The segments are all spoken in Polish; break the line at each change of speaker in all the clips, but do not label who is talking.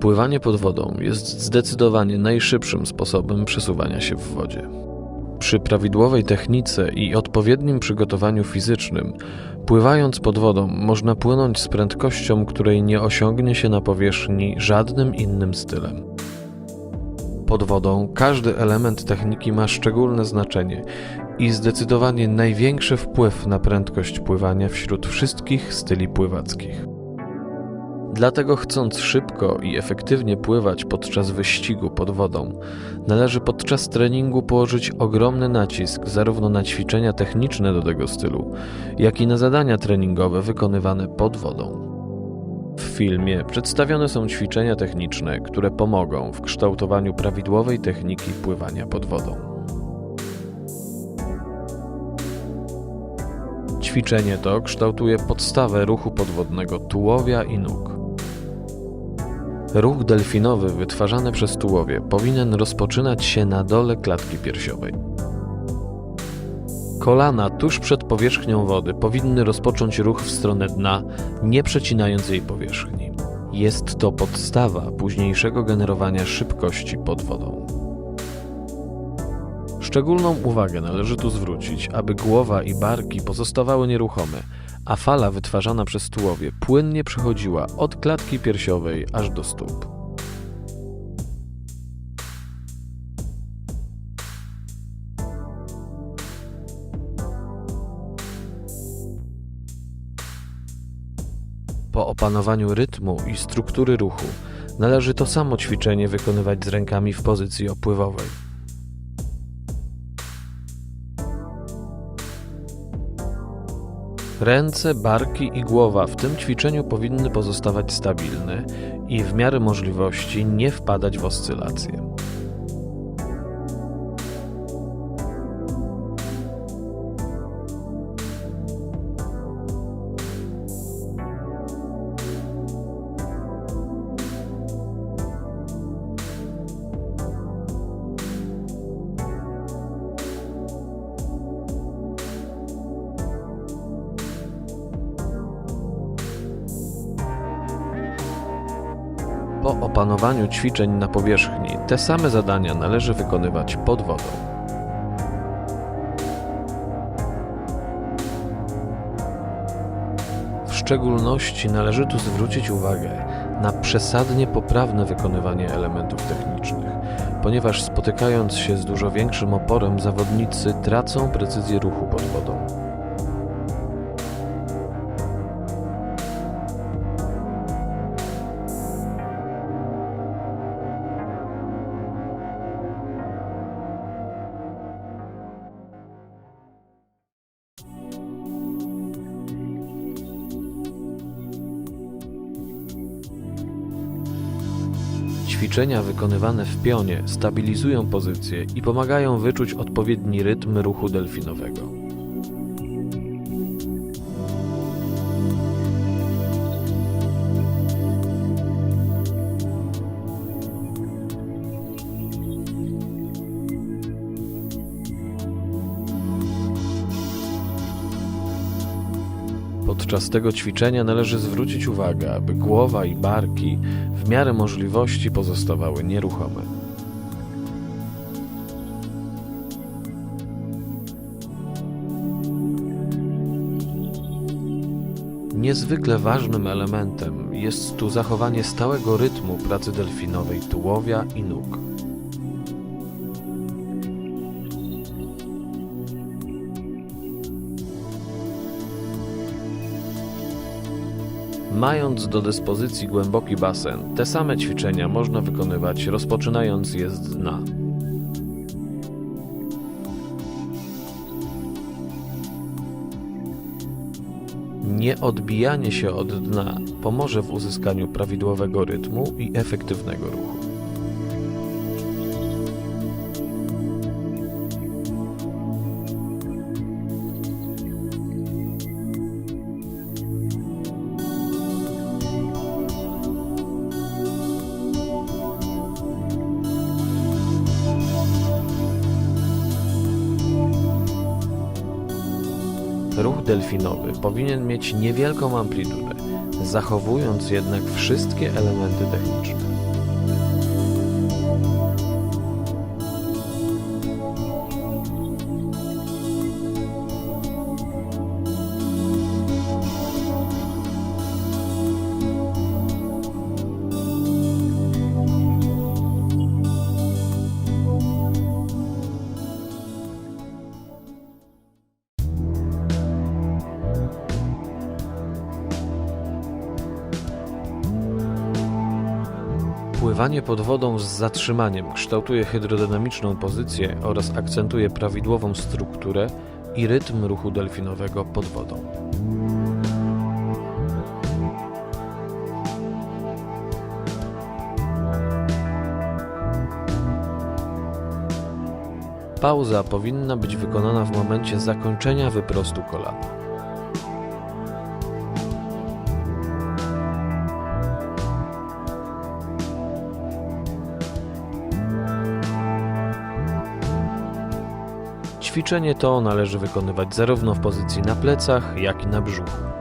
Pływanie pod wodą jest zdecydowanie najszybszym sposobem przesuwania się w wodzie. Przy prawidłowej technice i odpowiednim przygotowaniu fizycznym, pływając pod wodą, można płynąć z prędkością, której nie osiągnie się na powierzchni żadnym innym stylem. Pod wodą każdy element techniki ma szczególne znaczenie i zdecydowanie największy wpływ na prędkość pływania wśród wszystkich styli pływackich. Dlatego chcąc szybko i efektywnie pływać podczas wyścigu pod wodą, należy podczas treningu położyć ogromny nacisk zarówno na ćwiczenia techniczne do tego stylu, jak i na zadania treningowe wykonywane pod wodą. W filmie przedstawione są ćwiczenia techniczne, które pomogą w kształtowaniu prawidłowej techniki pływania pod wodą. Ćwiczenie to kształtuje podstawę ruchu podwodnego tułowia i nóg. Ruch delfinowy wytwarzany przez tułowie powinien rozpoczynać się na dole klatki piersiowej. Kolana tuż przed powierzchnią wody powinny rozpocząć ruch w stronę dna, nie przecinając jej powierzchni. Jest to podstawa późniejszego generowania szybkości pod wodą. Szczególną uwagę należy tu zwrócić, aby głowa i barki pozostawały nieruchome, a fala wytwarzana przez tułowie płynnie przechodziła od klatki piersiowej aż do stóp. Po opanowaniu rytmu i struktury ruchu należy to samo ćwiczenie wykonywać z rękami w pozycji opływowej. Ręce, barki i głowa w tym ćwiczeniu powinny pozostawać stabilne i w miarę możliwości nie wpadać w oscylacje. Po opanowaniu ćwiczeń na powierzchni, te same zadania należy wykonywać pod wodą. W szczególności należy tu zwrócić uwagę na przesadnie poprawne wykonywanie elementów technicznych, ponieważ spotykając się z dużo większym oporem, zawodnicy tracą precyzję ruchu pod wodą. Ćwiczenia wykonywane w pionie stabilizują pozycję i pomagają wyczuć odpowiedni rytm ruchu delfinowego. Podczas tego ćwiczenia należy zwrócić uwagę, aby głowa i barki w miarę możliwości pozostawały nieruchome. Niezwykle ważnym elementem jest tu zachowanie stałego rytmu pracy delfinowej tułowia i nóg. Mając do dyspozycji głęboki basen, te same ćwiczenia można wykonywać rozpoczynając je z dna. Nieodbijanie się od dna pomoże w uzyskaniu prawidłowego rytmu i efektywnego ruchu. Delfinowy powinien mieć niewielką amplitudę, zachowując jednak wszystkie elementy techniczne. Pływanie pod wodą z zatrzymaniem kształtuje hydrodynamiczną pozycję oraz akcentuje prawidłową strukturę i rytm ruchu delfinowego pod wodą. Pauza powinna być wykonana w momencie zakończenia wyprostu kolana. Ćwiczenie to należy wykonywać zarówno w pozycji na plecach, jak i na brzuchu.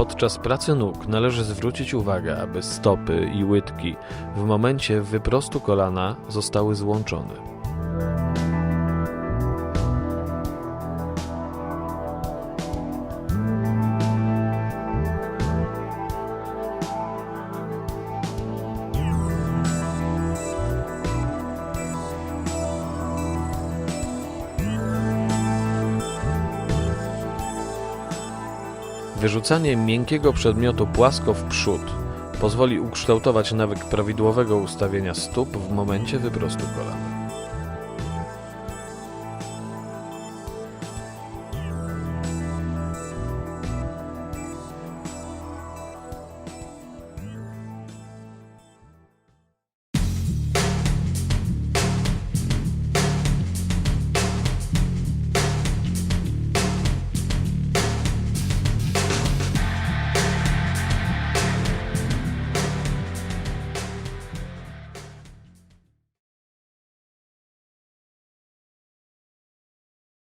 Podczas pracy nóg należy zwrócić uwagę, aby stopy i łydki w momencie wyprostu kolana zostały złączone. Wyrzucanie miękkiego przedmiotu płasko w przód pozwoli ukształtować nawyk prawidłowego ustawienia stóp w momencie wyprostu kolana.